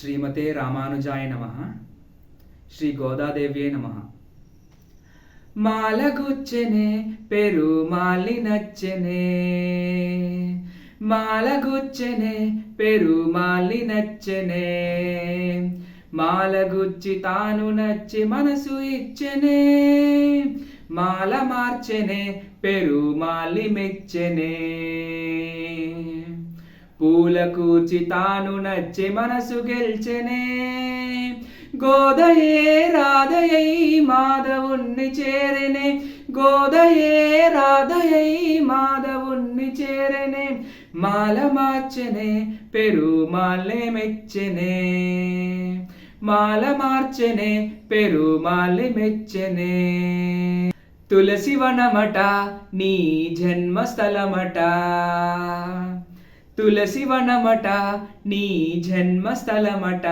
శ్రీమతే రామానుజాయ నమ. శ్రీ గోదాదేవ్యే నమ. మాలగుచ్చెనే పెరుమాలి నచ్చెనే మాలగుచ్చెనే పెరుమాలి నచ్చెనే మాలగుచ్చి తాను నచ్చి మనసు ఇచ్చెనే. మాల మార్చెనే పెరుమాలి మెచ్చెనే పూల కూర్చి తాను నచ్చి మనసు గెల్చెనే. గోదయే రాధయై మాధవుణ్ణి చేరనే. గోదయే రాధయై మాధవుణ్ణి చేరనే. మాల మార్చెనే పెరుమాలే మెచ్చెనే. మాల మార్చెనే పెరుమాలే మెచ్చెనే. తులసి వనమట నీ జన్మస్థలమట. తులసి వనమట నీ జన్మస్థలమట.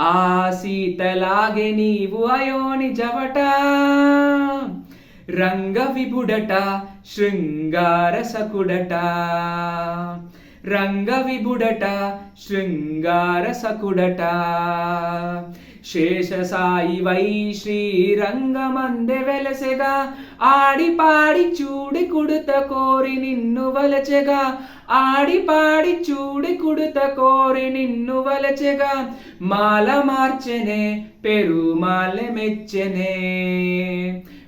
ఆ సీతలాగే నీవు అయోని జవట. రంగ విభుడట శృంగారసకుడట రంగ విభుడట శృంగారసకుడట శేషసాయి వై శ్రీరంగమందె వెలసెగా. ఆడి పాడి చూడి కుడుత కోరి నిన్ను వలచెగా. ఆడి పాడి చూడి కుడుత కోరి నిన్ను వలచెగా. మాల మార్చెనే పెరుమాల మెచ్చెనే.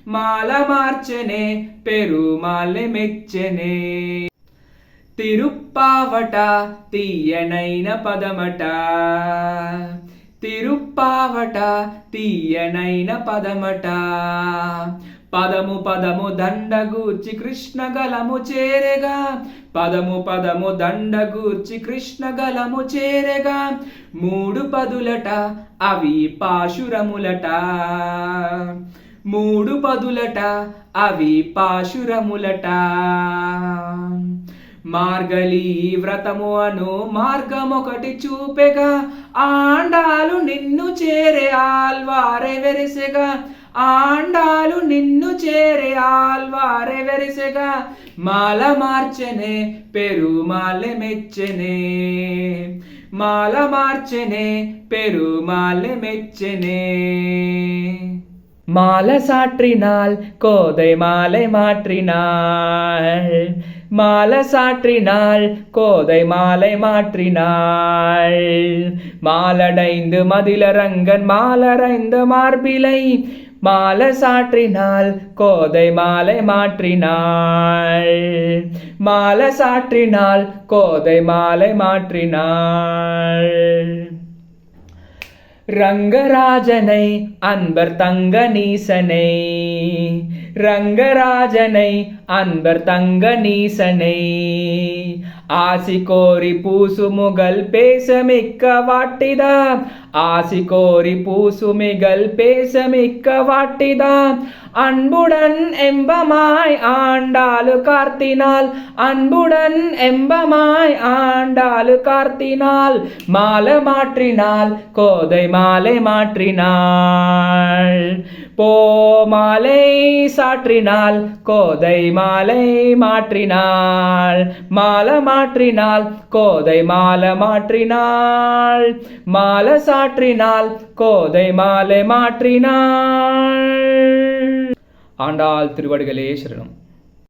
మాల మార్చెనే పెరుమాల మెచ్చెనే. తిరుప్పావట తీయనైన పదమట. తిరుప్పావట తీయనైన పదమట. పదము పదము దండగూర్చి కృష్ణ గలము చేరెగా. పదము పదము దండగూర్చి కృష్ణ గలము చేరెగా. మూడు పదులట అవి పాశురములట. మూడు పదులట అవి పాశురములట. మార్గలి వ్రతము అను మార్గమొకటి చూపెగా ఆండాలు నిన్ను చేరే ఆల్వారే వెరిసెగా ఆండాలు నిన్ను చేరే ఆల్వారే వెరిసెగా మాల మార్చెనే పెరుమాలె మెచ్చెనే మాల మార్చెనే పెరుమాలె మెచ్చెనే மால சாற்றினால் கோதை மாலை மாற்றினாள் மாலை சாற்றினாள் கோதை மாலை மாற்றினாள் மாலடைந்து மதிலரங்கன் மாலரைந்த மார்பிலை மாலை சாற்றினால் கோதை மாலை மாற்றினாள் மாலை சாற்றினால் கோதை மாலை மாற்றினாள் ரங்கராஜனை அன்பர் தங்க நீசனை ரங்கராஜனை அன்பர் தங்க நீசனை ஆசி கோரி பூசுமுகல் பேசமிக்க வாட்டிதா. ஆசி கோரி பூசுமிகள் பேசமிக்க வாட்டிதா. அன்புடன் எம்பமாய் ஆண்டாலு கார்த்தினால். அன்புடன் எம்பமாய் ஆண்டாலு கார்த்தினால். மாலை மாற்றினால் கோதை மாலை மாற்றினாள் போமாலை சாற்றினால் கோதை மாலை மாற்றினாள். மாலை மாற்றினால் கோதை மாலை மாற்றினாள். மாலை சாற்றினால் கோதை மாலை மாற்றினாள். ஆண்டாள் திருவடிகளே சரணம்.